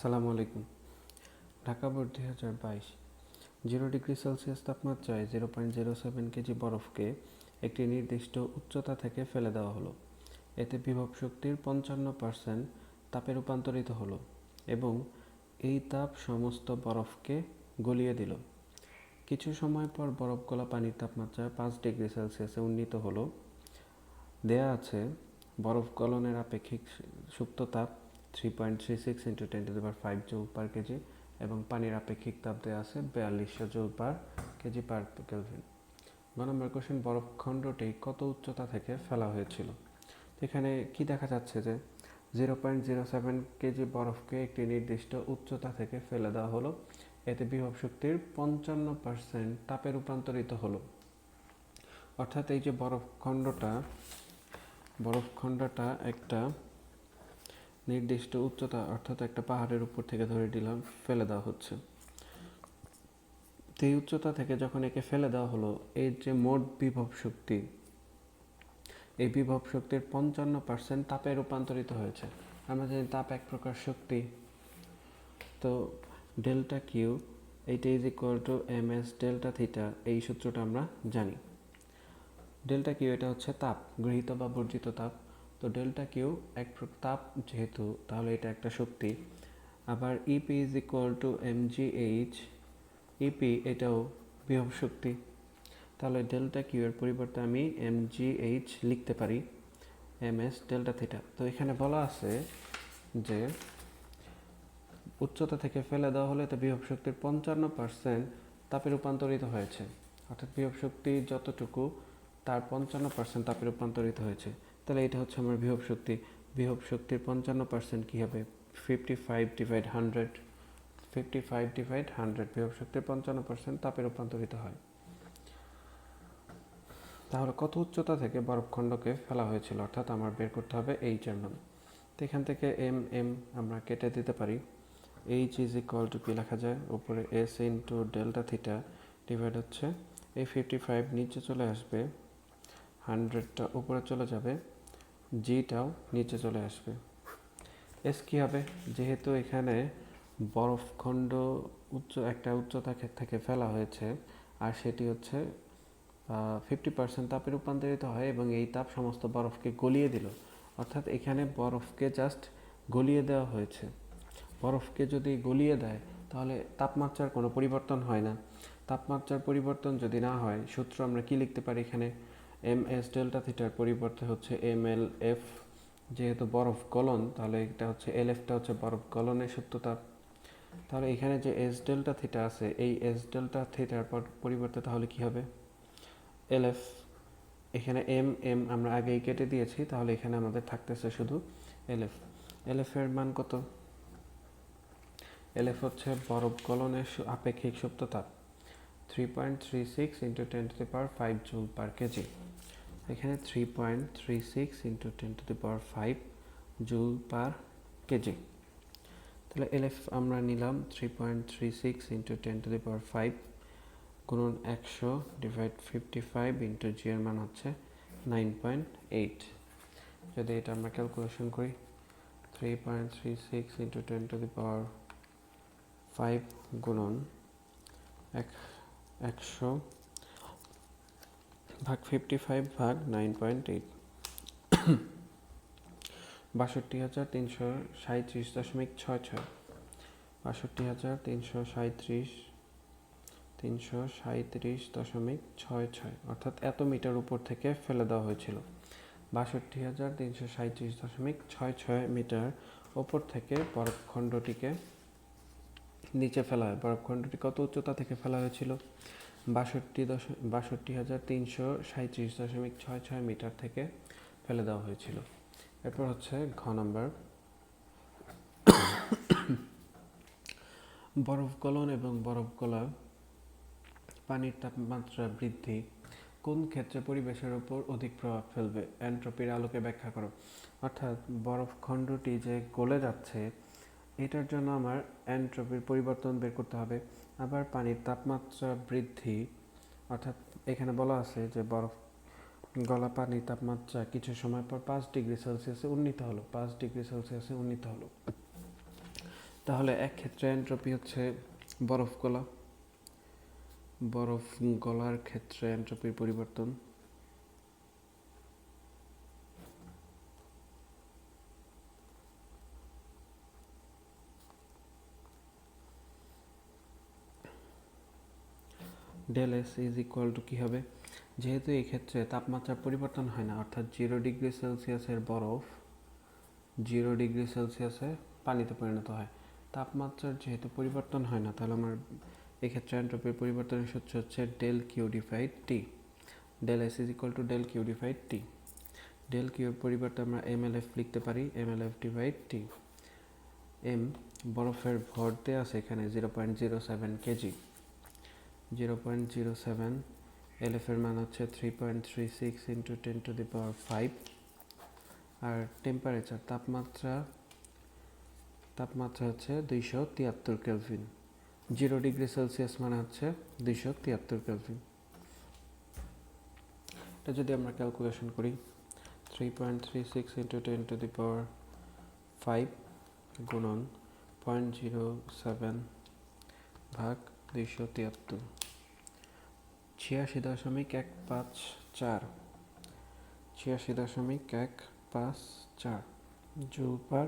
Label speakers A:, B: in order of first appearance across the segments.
A: আসসালামু আলাইকুম। ঢাকা বোর্ড দুই হাজার বাইশ, জিরো ডিগ্রি সেলসিয়াস তাপমাত্রায় zero point zero seven KG বরফকে একটি নির্দিষ্ট উচ্চতা থেকে ফেলে দেওয়া হলো। এতে বিভব শক্তির পঞ্চান্ন পার্সেন্ট তাপে রূপান্তরিত হলো এবং এই তাপ সমস্ত বরফকে গলিয়ে দিল। কিছু সময় পর বরফ গলা পানির তাপমাত্রা পাঁচ ডিগ্রি সেলসিয়াসে উন্নীত হলো। দেয়া আছে, বরফ গলনের আপেক্ষিক সুপ্ত তাপ three point three six into ten to power five joule per KG এবং পানির আপেক্ষিক তাপ দেওয়া আছে বিয়াল্লিশশো joule per KG per kelvin গ নম্বর কোশ্চেন বরফ খণ্ডটি কত উচ্চতা থেকে ফেলা হয়েছিল? এখানে কি দেখা যাচ্ছে যে zero point zero seven KG বরফকে একটি নির্দিষ্ট উচ্চতা থেকে ফেলে দেওয়া হলো। এতে বিভব শক্তির পঞ্চান্ন পার্সেন্ট তাপে রূপান্তরিত হলো। অর্থাৎ এই যে বরফ খণ্ডটা বরফখণ্ডটা একটা নির্দিষ্ট উচ্চতা, অর্থাৎ একটা পাহাড়ের উপর থেকে ধরে দিলাম ফেলে দেওয়া হচ্ছে। এই উচ্চতা থেকে যখন একে ফেলে দেওয়া হলো এর যে মোট বিভব শক্তি, এই বিভব শক্তির পঞ্চান্ন পার্সেন্ট তাপে রূপান্তরিত হয়েছে। আমরা জানি তাপ এক প্রকার শক্তি। তো ডেল্টা কিউ এইটা is equal to M S delta theta, এই সূত্রটা আমরা জানি। ডেল্টা কিউ এটা হচ্ছে তাপ, গৃহীত বা বর্জিত তাপ। তো ডেল্টা কিউ এক তাপ যেহেতু, তাহলে এটা একটা শক্তি। আবার EP is equal to M G H EP এটাও বিভব শক্তি। তাহলে ডেল্টা কিউ এর পরিবর্তে আমি এম জি এইচ লিখতে পারি এম এস ডেল্টা থিটা। তো এখানে বলা আছে যে উচ্চতা থেকে ফেলে দেওয়া হলে তো বিভব শক্তির পঞ্চান্ন পার্সেন্ট তাপে রূপান্তরিত হয়েছে। অর্থাৎ বিভব শক্তি যতটুকু, তার পঞ্চান্ন পার্সেন্ট তাপে রূপান্তরিত হয়েছে। তাহলে এটা হচ্ছে আমার বিভব শক্তি। বিভব শক্তির পঞ্চান্ন পার্সেন্ট কী হবে? Fifty five divide hundred fifty five divide hundred বিভব শক্তির পঞ্চান্ন পার্সেন্ট তাপে রূপান্তরিত হয়। তাহলে কত উচ্চতা থেকে বরফখণ্ডকে ফেলা হয়েছিল? অর্থাৎ আমার বের করতে হবে এইচ এর মান। তো এখান থেকে এম এম আমরা কেটে দিতে পারি। এইচ ইজ ইকুয়াল টু কী লেখা যায়? উপরে S into delta theta divide হচ্ছে। এই ফিফটি ফাইভ নিচে চলে আসবে হান্ড্রেডটা উপরে চলে যাবে, জিটাও নিচে চলে আসবে। এস কী হবে? যেহেতু এখানে বরফখণ্ড উচ্চ, একটা উচ্চতা থেকে ফেলা হয়েছে, আর সেটি হচ্ছে ফিফটি পার্সেন্ট তাপে রূপান্তরিত হয় এবং এই তাপ সমস্ত বরফকে গলিয়ে দিল। অর্থাৎ এখানে বরফকে জাস্ট গলিয়ে দেওয়া হয়েছে। বরফকে যদি গলিয়ে দেয়, তাহলে তাপমাত্রার কোনো পরিবর্তন হয় না। তাপমাত্রার পরিবর্তন যদি না হয়, সূত্র আমরা কি লিখতে পারি এখানে? এম এস ডেল্টা থিটার পরিবর্তে হচ্ছে এম এল এফ। যেহেতু বরফ গলন, তাহলে এটা হচ্ছে এল এফটা হচ্ছে বরফ গলনের সূত্রতাপ তাহলে এখানে যে এস ডেল্টা থিটা আছে, এই এস ডেল্টা থিটার পর- পরিবর্তে তাহলে কি হবে? L F. এখানে এম এম আমরা আগেই কেটে দিয়েছি, তাহলে এখানে আমাদের থাকতেছে শুধু এল এফ। এল এফ এর মান কত? এল এফ হচ্ছে বরফ গলনের আপেক্ষিক সুপ্ততাপ three point three six into ten to the power five joule per KG এখানে three point three six into ten to the power five joule per KG তাহলে L F আমরা নিলাম three point three six into ten to the power five গুণন একশো divide fifty five into G এর মান হচ্ছে nine point eight যদি এটা আমরা ক্যালকুলেশন করি three point three six into ten to the power five গুণন এক একশো ভাগ ফিফটি ফাইভ ভাগ নাইন পয়েন্ট এইট বাষট্টি হাজার তিনশো সাঁত্রিশ দশমিক ছয় ছয়। বাষট্টি হাজার তিনশো সাঁত্রিশ তিনশো সাঁত্রিশ দশমিক ছয় ছয়। অর্থাৎ এত মিটার উপর থেকে ফেলে দেওয়া হয়েছিল। বাষট্টি হাজার তিনশো সাঁত্রিশ দশমিক ছয় ছয় মিটার ওপর থেকে বরফখণ্ডটিকে নিচে ফেলা হয়। বরফখণ্ডটি কত উচ্চতা থেকে ফেলা হয়েছিল? বাষট্টি দশ, বাষট্টি হাজার তিনশো সাঁত্রিশ দশমিক ছয় ছয় মিটার থেকে ফেলে দেওয়া হয়েছিল। এরপর হচ্ছে ঘ নম্বর। বরফ গলন এবং বরফ গলা পানির তাপমাত্রা বৃদ্ধি কোন ক্ষেত্রে পরিবেশের উপর অধিক প্রভাব ফেলবে? এন্ট্রপির আলোকে ব্যাখ্যা করো। অর্থাৎ বরফ খণ্ডটি যে গলে যাচ্ছে এটার জন্য আমার এন্ট্রপির পরিবর্তন বের করতে হবে। আবার পানির তাপমাত্রা বৃদ্ধি, অর্থাৎ এখানে বলা আছে যে বরফ, গলা পানির তাপমাত্রা কিছু সময় পর পাঁচ ডিগ্রি সেলসিয়াসে উন্নীত হলো, পাঁচ ডিগ্রি সেলসিয়াসে উন্নীত হলো। তাহলে এক ক্ষেত্রে এন্ট্রপি হচ্ছে বরফ গলা। বরফ গলার ক্ষেত্রে এন্ট্রপির পরিবর্তন। Del S is equal to কী হবে? যেহেতু এই ক্ষেত্রে তাপমাত্রা পরিবর্তন হয় না, অর্থাৎ জিরো ডিগ্রি সেলসিয়াসের বরফ জিরো ডিগ্রি সেলসিয়াসে পানিতে পরিণত হয়। তাপমাত্রার যেহেতু পরিবর্তন হয় না, তাহলে আমার এক্ষেত্রে এন্ট্রপির পরিবর্তনের সূত্র হচ্ছে del Q defied T del S is equal to del Q defied T del কিউর পরিবর্তে আমরা এম এল এফ লিখতে পারি M L F divide T M বরফের ভর দেওয়া আছে এখানে zero point zero seven KG zero point zero seven এলএফের মান হচ্ছে three point three six into ten to the power five R temperature তাপমাত্রা তাপমাত্রা হচ্ছে দুইশো তিয়াত্তর কেলভিন জিরো ডিগ্রি সেলসিয়াস মানে হচ্ছে দুইশো তিয়াত্তর কেলভিন এটা যদি আমরা ক্যালকুলেশন করি three point three six into ten to the power five গুণন পয়েন্ট জিরো সেভেন ভাগ দুইশো তিয়াত্তর। ছিয়াশি দশমিক এক পাঁচ চার। ছিয়াশি দশমিক এক পাঁচ চার। জুল পার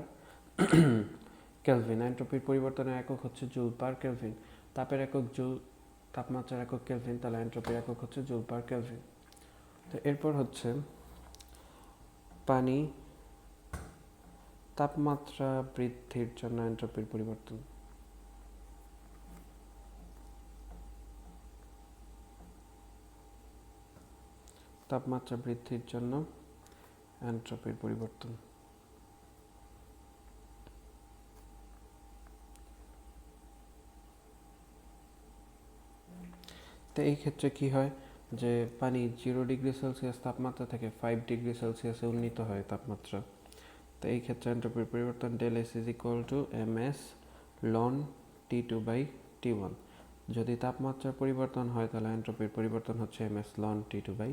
A: কেলভিন এন্ট্রপির পরিবর্তনের একক হচ্ছে জুল পার কেলভিন। তাপের একক জুল, তাপমাত্রার একক কেলভিন, তাহলে এন্ট্রপির একক হচ্ছে জুল পার কেলভিন। তো এরপর হচ্ছে পানি, তাপমাত্রা বৃদ্ধির জন্য এন্ট্রপির পরিবর্তন। তাপমাত্রা বৃদ্ধির জন্য এন্ট্রপির পরিবর্তন। তো এই ক্ষেত্রে কি হয় যে পানি জিরো ডিগ্রি সেলসিয়াস তাপমাত্রা থেকে ফাইভ ডিগ্রি সেলসিয়াসে উন্নীত হয় তাপমাত্রা। তো এই ক্ষেত্রে এন্ট্রপির পরিবর্তন del S is equal to M S ln T two by T one যদি তাপমাত্রার পরিবর্তন হয় তাহলে এন্ট্রপির পরিবর্তন হচ্ছে M S ln T two by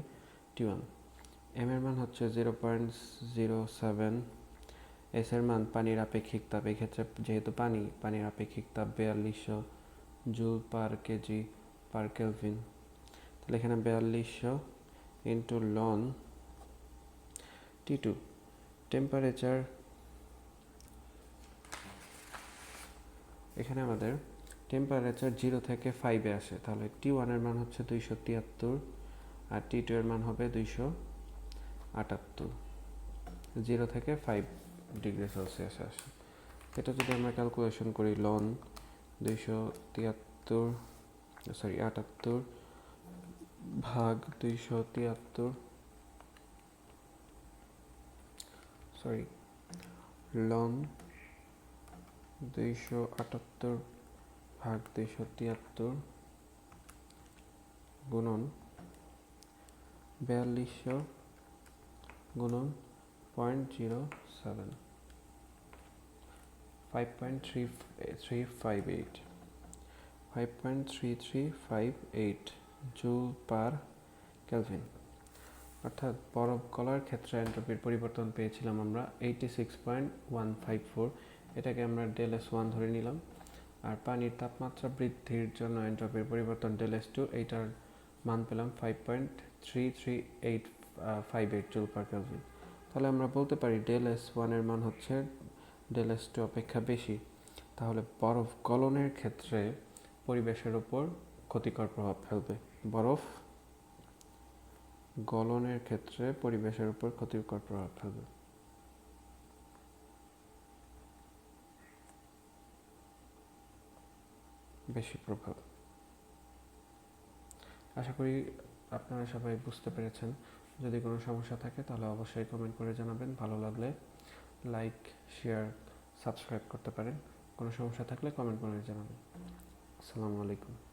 A: T one M এর মান হচ্ছে zero point zero seven S এর মান পানির আপেক্ষিক তাপ, এই ক্ষেত্রে যেহেতু পানি, পানির আপেক্ষিক তাপ বিয়াল্লিশশো joule per KG per kelvin. তাহলে এখানে বিয়াল্লিশশো into ln T two temperature এখানে আমাদের টেম্পারেচার জিরো থেকে ফাইভে আসে। তাহলে টি ওয়ানের মান হচ্ছে দুইশো তিয়াত্তর আর টি টু এর মান হবে দুইশো আটাত্তর। জিরো থেকে ফাইভ ডিগ্রি সেলসিয়াসে আসে। এটা যদি আমরা ক্যালকুলেশন করি লন দুইশো তিয়াত্তর সরি আটাত্তর ভাগ দুইশো তিয়াত্তর সরি লন দুইশো আটাত্তর ভাগ দুইশো তিয়াত্তর গুণন বিয়াল্লিশশো গুণন point zero seven five point three three five eight five point three three five eight joule per kelvin অর্থাৎ বরফ গলার ক্ষেত্রে এন্ট্রপির পরিবর্তন পেয়েছিলাম আমরা eighty six point one five four এটাকে আমরা ডেল এস ওয়ান ধরে নিলাম। আর পানির তাপমাত্রা বৃদ্ধির জন্য এন্ট্রপির পরিবর্তন ডেল এস টু এইটার মান পেলাম five point three three eight five eight joule per kelvin. তাহলে আমরা বলতে পারি ডেল এস ওয়ানের মান হচ্ছে ডেল এস টু অপেক্ষা বেশি। তাহলে বরফ গলনের ক্ষেত্রে পরিবেশের উপর ক্ষতিকর প্রভাব ফেলবে। বরফ গলনের ক্ষেত্রে পরিবেশের উপর ক্ষতিকর প্রভাব ফেলবে। বেশি প্রভাব। আশা করি আপনারা সবাই বুঝতে পেরেছেন। যদি কোনো সমস্যা থাকে তাহলে অবশ্যই কমেন্ট করে জানাবেন। ভালো লাগলে লাইক শেয়ার সাবস্ক্রাইব করতে পারেন। কোনো সমস্যা থাকলে কমেন্ট করে জানাবেন। আসসালামু আলাইকুম।